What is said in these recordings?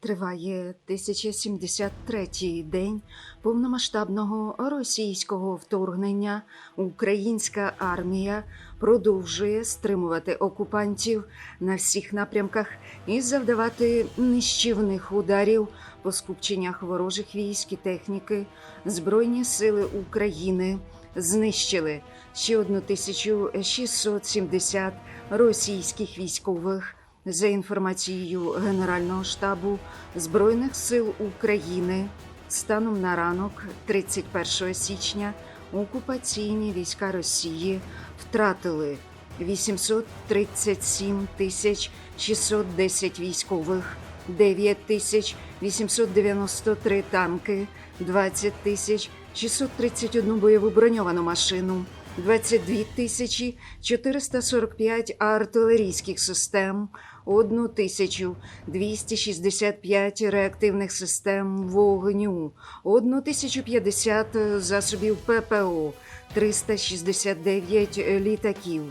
Триває 1073-й день повномасштабного російського вторгнення. Українська армія продовжує стримувати окупантів на всіх напрямках і завдавати нищівних ударів по скупченнях ворожих військ і техніки. Збройні сили України знищили ще 1670 російських військових. За інформацією Генерального штабу Збройних сил України, станом на ранок 31 січня окупаційні війська Росії втратили 837 тисяч 610 військових, 9 тисяч 893 танки, 20 тисяч 631 бойову броньовану машину. 22 тисячі 445 артилерійських систем, 1 тисячу 265 реактивних систем вогню, 1 тисячу 50 засобів ППО, 369 літаків,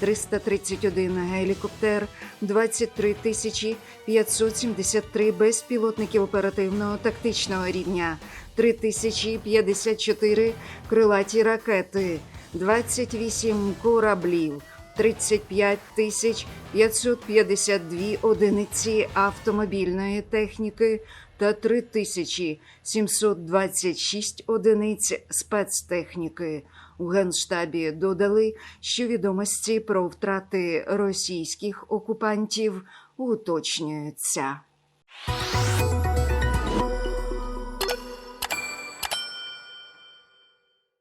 331 гелікоптер, 23 тисячі 573 безпілотників оперативного тактичного рівня, 3054 крилаті ракети, 28 кораблів, 35 тисяч 552 одиниці автомобільної техніки та 3 тисячі 726 одиниць спецтехніки. У Генштабі додали, що відомості про втрати російських окупантів уточнюються.